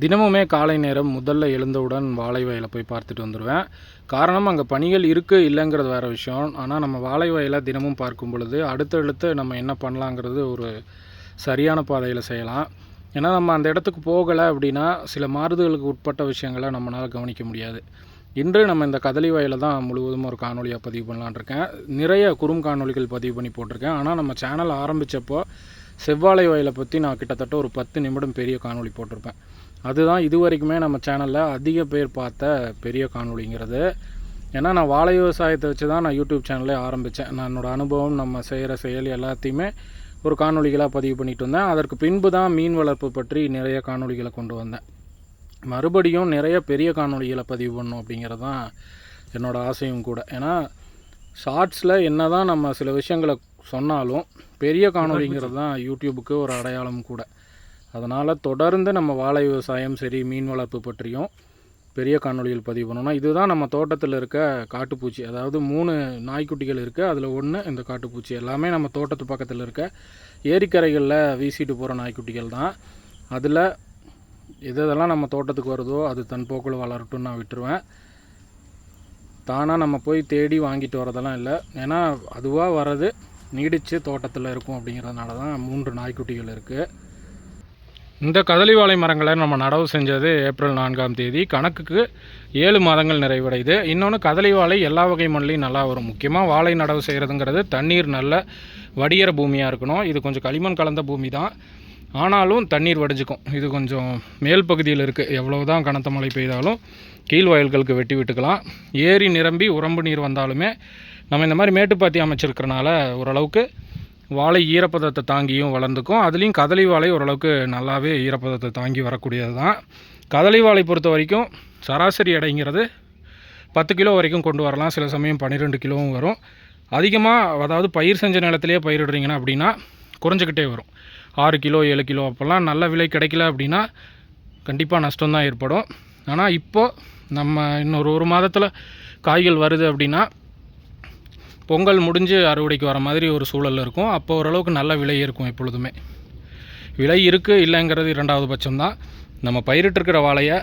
தினமுமே காலை நேரம் முதல்ல எழுந்தவுடன் வாழை வயலை போய் பார்த்துட்டு வந்துடுவேன் காரணம் அங்கே பணிகள் இருக்குது இல்லைங்கிறது வேறு விஷயம். ஆனால் நம்ம வாழை வயலை தினமும் பார்க்கும் பொழுது அடுத்தடுத்து நம்ம என்ன பண்ணலாங்கிறது ஒரு சரியான பாதையில் செய்யலாம். ஏன்னா நம்ம அந்த இடத்துக்கு போகலை அப்படின்னா சில மாறுதலுக்கு உட்பட்ட விஷயங்களை நம்மளால் கவனிக்க முடியாது. இன்று நம்ம இந்த கதலி வயலை தான் முழுவதும் ஒரு காணொலியாக பதிவு பண்ணலான்னு இருக்கேன். நிறைய குறும் காணொலிகள் பதிவு பண்ணி போட்டிருக்கேன். ஆனால் நம்ம சேனல் ஆரம்பித்தப்போ செவ்வாழை வயலை பற்றி நான் கிட்டத்தட்ட ஒரு பத்து நிமிடம் பெரிய காணொளி போட்டிருப்பேன். அதுதான் இது வரைக்குமே நம்ம சேனலில் அதிக பேர் பார்த்த பெரிய காணொளிங்கிறது. ஏன்னா நான் வாழை விவசாயத்தை வச்சு தான் நான் யூடியூப் சேனலே ஆரம்பித்தேன் நான் என்னோடய அனுபவம் நம்ம செய்கிற செயல் எல்லாத்தையுமே ஒரு காணொளிகளாக பதிவு பண்ணிட்டு வந்தேன் அதற்கு பின்பு தான் மீன் வளர்ப்பு பற்றி நிறைய காணொளிகளை கொண்டு வந்தேன். மறுபடியும் நிறைய பெரிய காணொளிகளை பதிவு பண்ணும் அப்படிங்கிறது தான் என்னோடய ஆசையும் கூட. ஏன்னா ஷார்ட்ஸில் என்ன தான் நம்ம சில விஷயங்களை சொன்னாலும் பெரிய காணொளிங்கிறது தான் யூடியூபுக்கு ஒரு அடையாளம் கூட. அதனால் தொடர்ந்து நம்ம வாழை விவசாயம் சரி மீன் வளர்ப்பு பற்றியும் பெரிய காணொலியில் பதிவு பண்ணணும் இதுதான் நம்ம தோட்டத்தில் இருக்க காட்டுப்பூச்சி. அதாவது மூணு நாய்க்குட்டிகள் இருக்குது அதில் ஒன்று இந்த காட்டுப்பூச்சி. எல்லாமே நம்ம தோட்டத்து பக்கத்தில் இருக்க ஏரிக்கரைகளில் வீசிட்டு போகிற நாய்க்குட்டிகள் தான். அதில் எதெல்லாம் நம்ம தோட்டத்துக்கு வருதோ அது தன் போக்கில் வளரட்டும்னு நான் விட்டுருவேன். தானாக நம்ம போய் தேடி வாங்கிட்டு வரதெல்லாம் இல்லை. ஏன்னா அதுவாக வர்றது நீடித்து தோட்டத்தில் இருக்கும் அப்படிங்கிறதுனால தான் மூன்று நாய்க்குட்டிகள் இருக்குது இந்த கதலி வாழை மரங்களை நம்ம நடவு செஞ்சது ஏப்ரல் நான்காம் தேதி. கணக்குக்கு ஏழு மாதங்கள் நிறைவடையுது. இன்னொன்று கதலி வாழை எல்லா வகை மண்ணிலையும் நல்லா வரும். முக்கியமாக வாழை நடவு செய்கிறதுங்கிறது தண்ணீர் நல்ல வடிகிற பூமியாக இருக்கணும். இது கொஞ்சம் களிமண் கலந்த பூமி தான். ஆனாலும் தண்ணீர் வடிஞ்சுக்கும். இது கொஞ்சம் மேல் பகுதியில் இருக்குது எவ்வளோ தான் கனத்த மழை பெய்தாலும் கீழ் வயல்களுக்கு வெட்டி விட்டுக்கலாம். ஏரி நிரம்பி உரம்பு நீர் வந்தாலுமே நம்ம இந்த மாதிரி மேட்டுப்பாத்தி அமைச்சிருக்கிறனால ஓரளவுக்கு வாழை ஈரப்பதத்தை தாங்கியும் வளர்ந்துக்கும். அதுலேயும் கதலி வாழை ஓரளவுக்கு நல்லாவே ஈரப்பதத்தை தாங்கி வரக்கூடியது தான் கதலி வாழை பொறுத்த வரைக்கும் சராசரி எடைங்கிறது பத்து கிலோ வரைக்கும் கொண்டு வரலாம். சில சமயம் பன்னிரெண்டு கிலோவும் வரும். அதிகமாக அதாவது பயிர் செஞ்ச நிலத்திலே பயிரிடுறீங்கன்னா அப்படின்னா குறைஞ்சிக்கிட்டே வரும். ஆறு கிலோ ஏழு கிலோ அப்போல்லாம் நல்ல விலை கிடைக்கல அப்படின்னா கண்டிப்பாக நஷ்டம்தான் ஏற்படும். ஆனால் இப்போது நம்ம இன்னொரு ஒரு மாதத்தில் காய்கள் வருது அப்படின்னா பொங்கல் முடிஞ்சு அறுவடைக்கு வர மாதிரி ஒரு சூழல் இருக்கும். அப்போ ஓரளவுக்கு நல்ல விலை இருக்கும் எப்பொழுதுமே. விலை இருக்குது இல்லைங்கிறது இரண்டாவது பட்சம்தான். நம்ம பயிரிட்டிருக்கிற வாழையை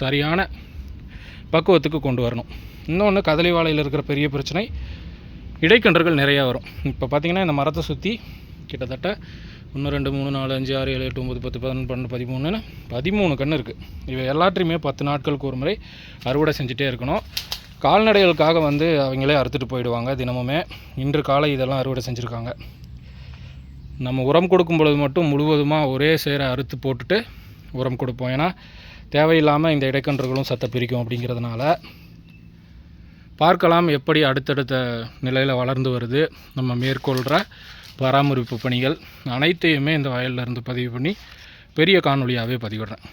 சரியான பக்குவத்துக்கு கொண்டு வரணும். இன்னொன்று கதலி வாழையில் இருக்கிற பெரிய பிரச்சனை இடைக்கன்றுகள் நிறையா வரும். இப்போ பார்த்திங்கன்னா இந்த மரத்தை சுற்றி கிட்டத்தட்ட ஒன்று ரெண்டு மூணு நாலு அஞ்சு ஆறு ஏழு எட்டு ஒம்பது பத்து பதினொன்று பன்னெண்டு பதிமூணுன்னு பதிமூணு கன்று இருக்குது இவை எல்லாத்தையுமே பத்து நாட்களுக்கு ஒரு முறை அறுவடை செஞ்சுட்டே இருக்கணும். கால்நடைகளுக்காக வந்து அவங்களே அறுத்துட்டு போயிடுவாங்க தினமுமே. இன்று காலை இதெல்லாம் அறுவடை செஞ்சுருக்காங்க. நம்ம உரம் கொடுக்கும் பொழுது மட்டும் முழுவதுமாக ஒரே சேர அறுத்து போட்டுட்டு உரம் கொடுப்போம். ஏன்னா தேவையில்லாமல் இந்த இடைக்கன்றுகளும் சத்தை பிரிக்கும் அப்படிங்கிறதுனால பார்க்கலாம் எப்படி அடுத்தடுத்த நிலையில் வளர்ந்து வருது. நம்ம மேற்கொள்கிற பராமரிப்பு பணிகள் அனைத்தையுமே இந்த வயலில் இருந்து பதிவு பண்ணி பெரிய காணொலியாகவே பதிவிடுறேன்.